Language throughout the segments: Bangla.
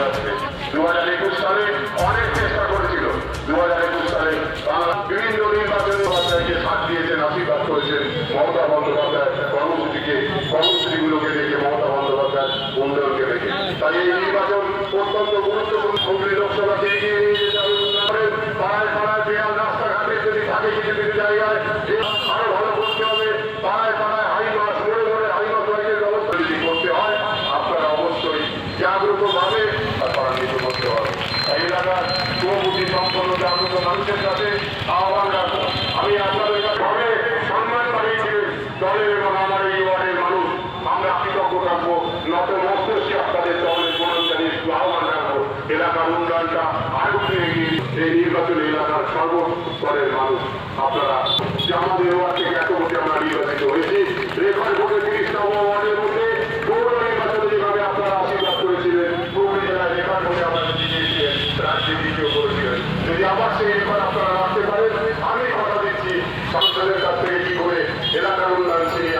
যাচ্ছে দু হাজার একুশ সালে অনেক চেষ্টা করেছিল। দু হাজার একুশ সালে বিভিন্ন নির্বাচনী বাচ্চাকে সাথ দিয়েছেন, আশীর্বাদ করেছেন মমতা বন্দ্যোপাধ্যায় কর্মসূচিকে, কর্মসূচিগুলোকে দেখে মমতা বন্দ্যোপাধ্যায় বন্ধুকে দেখে। তাই এই নির্বাচন অত্যন্ত গুরুত্বপূর্ণ। হুগলি লোকসভাকে এগিয়ে নিয়ে মানুষের কাছে আহ্বান রাখব আমি আপনাদের কাছে সম্মান বাড়িয়েছিলেন দলের এবং আমার এই ওয়ার্ডের মানুষ, আমরা কৃতজ্ঞ থাকব। নত মস্তিষ্কে আপনাদের দলের প্রণাম জানিয়ে আহ্বান রাখব এলাকার উন্নয়নটা আরও এগিয়ে এই নির্বাচনে এলাকার সর্বস্তরের মানুষ, আপনারা যে আমাদের ওয়ার্ড থেকে এত আমরা নির্বাচিত হয়েছি। রেকর্ড ভোটে তিরিশ নম্বর ওয়ার্ডের মধ্যে পৌর নির্বাচনে যেভাবে আপনারা আশীর্বাদ করেছিলেন হুগলি জেলায় রেকর্ড ভোটে আপনারা জিতিয়েছিলেন রাজ্যে দ্বিতীয় করেছিলেন যদি আবার সেই রেকর্ড আপনারা রাখতে পারেন আমি কথা দিচ্ছি সংসদের কাছ থেকে কি করে এলাকার উন্নয়ন ছিনিয়ে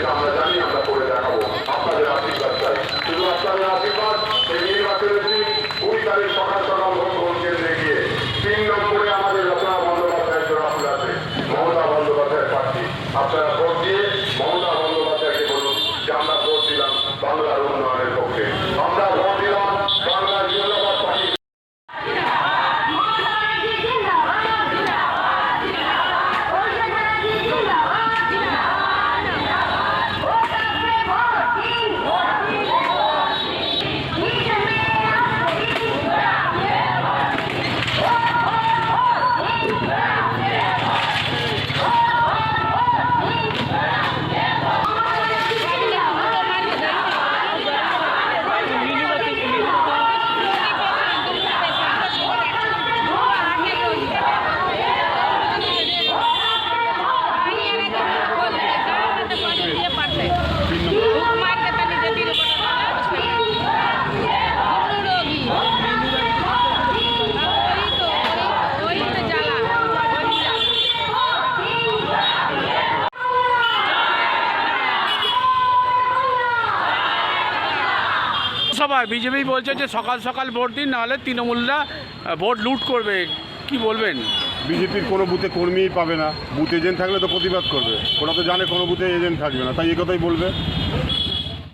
সেটা আমরা জানি, আমরা করে দেখাবো। আপনাদের আশীর্বাদ চাই। শুধু আপনাদের আশীর্বাদ, এই নির্বাচনের দিন কুড়ি আপনারা ভোট দিয়ে মমতা বন্দ্যোপাধ্যায়কে বলুন যে আমরা ভোট দিলাম বাংলার সভায় বিজেপি বলছে যে সকাল সকাল ভোট দিন, নাহলে তৃণমূলরা ভোট লুট করবে। কি বলবেন? বিজেপির কোনো বুথে কর্মীই পাবে না। বুথ এজেন্ট থাকলে তো প্রতিবাদ করবে। ওরা তো জানে কোনো বুথে এজেন্ট থাকবে না। তাই এ কথাই বলবে।